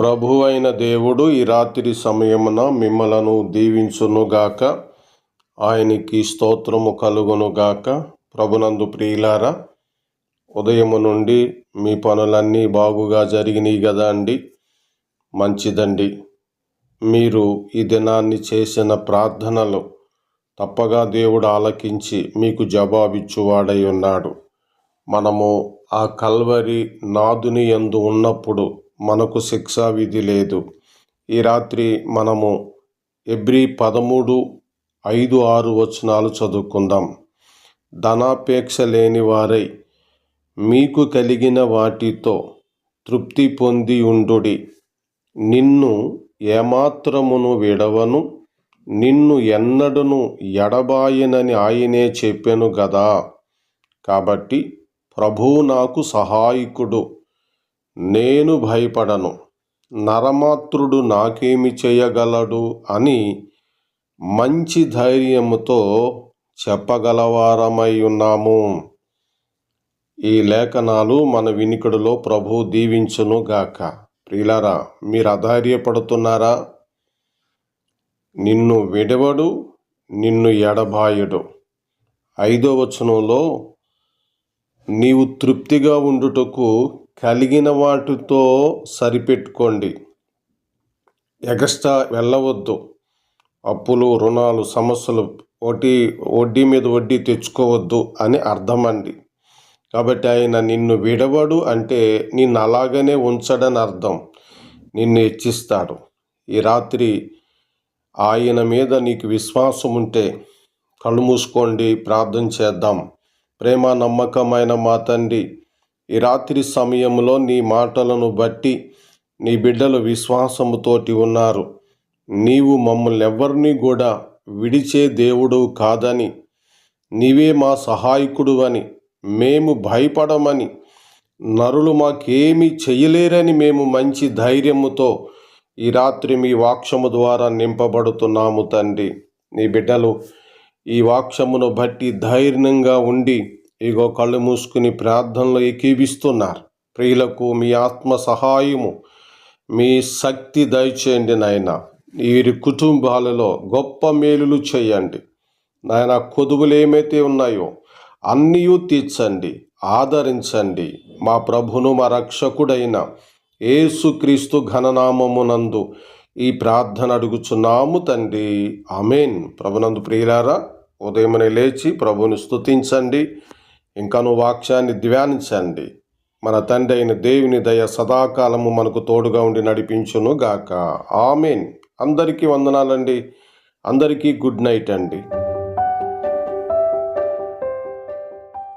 ప్రభువైన దేవుడు ఈ రాత్రి సమయమున మిమ్మలను దీవించునుగాక. ఆయనకి స్తోత్రము కలుగునుగాక. ప్రభునందు ప్రియులారా ఉదయము నుండి మీ పనులన్నీ బాగుగా జరిగినాయి కదా అండి. మంచిదండి. మీరు ఈ దినాన్ని చేసిన ప్రార్థనలు తప్పగా దేవుడు ఆలకించి మీకు జవాబిచ్చువాడై ఉన్నాడు. మనము ఆ కల్వరి నాదుని యందు ఉన్నప్పుడు మనకు శిక్షా విధి లేదు. ఈ రాత్రి మనము ఎబ్రి పదమూడు ఐదు ఆరు వచనాలు చదువుకుందాం. ధనాపేక్ష లేని వారై మీకు కలిగిన వాటితో తృప్తి పొంది ఉండుడి. నిన్ను ఏమాత్రమును విడవను నిన్ను ఎన్నడను ఎడబాయనని ఆయనే చెప్పెను గదా. కాబట్టి ప్రభువు నాకు సహాయకుడు. నేను భయపడను. నరమాత్రుడు నాకేమి చేయగలడు అని మంచి ధైర్యముతో చెప్పగలవారమై ఉన్నాము ఈ లేఖనాలు మన వినికిడిలో ప్రభు దీవించును గాక. ప్రియులారా మీరు అధైర్యపడుతున్నారా? నిన్ను విడవడు నిన్ను ఎడబాయడు. ఐదో వచనంలో నీవు తృప్తిగా ఉండుటకు కలిగిన వాటితో సరిపెట్టుకోండి. ఎగస్ట్రా వెళ్ళవద్దు. అప్పులు రుణాలు సమస్యలు వడ్డీ వడ్డీ మీద వడ్డీ తెచ్చుకోవద్దు అని అర్థం అండి కాబట్టి ఆయన నిన్ను విడవడు అంటే నిన్ను అలాగనే ఉంచడని అర్థం. నిన్ను హెచ్చిస్తాడు. ఈ రాత్రి ఆయన మీద నీకు విశ్వాసం ఉంటే కళ్ళు మూసుకోండి ప్రార్థన చేద్దాం. ప్రేమ నమ్మకమైన మా తండ్రి ఈ రాత్రి సమయంలో నీ మాటలను బట్టి నీ బిడ్డలు విశ్వాసముతోటి ఉన్నారు. నీవు మమ్మల్ని ఎవరిని కూడా విడిచే దేవుడు కాదని నీవే మా సహాయకుడు అని మేము భయపడమని నరులు మాకేమీ చేయలేరని మేము మంచి ధైర్యముతో ఈ రాత్రి మీ వాక్షము ద్వారా నింపబడుతున్నాము తండ్రి. నీ బిడ్డలు ఈ వాక్షమును బట్టి ధైర్యంగా ఉండి ఇగో కళ్ళు మూసుకుని ప్రార్థనలు ఏకీవిస్తున్నారు ప్రియులకు మీ ఆత్మ సహాయము మీ శక్తి దయచేయండి నాయన. వీరి కుటుంబాలలో గొప్ప మేలులు చేయండి. నాయన కొదువులు ఏమైతే ఉన్నాయో అన్నీ తీర్చండి ఆదరించండి. మా ప్రభును మా రక్షకుడైన ఏసుక్రీస్తు ఘననామమునందు ఈ ప్రార్థన అడుగుచున్నాము తండ్రి. అమేన్ ప్రభునందు ప్రియులారా ఉదయమనే లేచి ప్రభుని స్తుతించండి. ఇంకను వాక్యాన్ని ధ్యానించండి. మన తండ్రి అయిన దేవుని దయ సదాకాలము మనకు తోడుగా ఉండి నడిపించును గాక ఆమెన్. అందరికీ వందనాలండి. అందరికీ గుడ్ నైట్ అండి.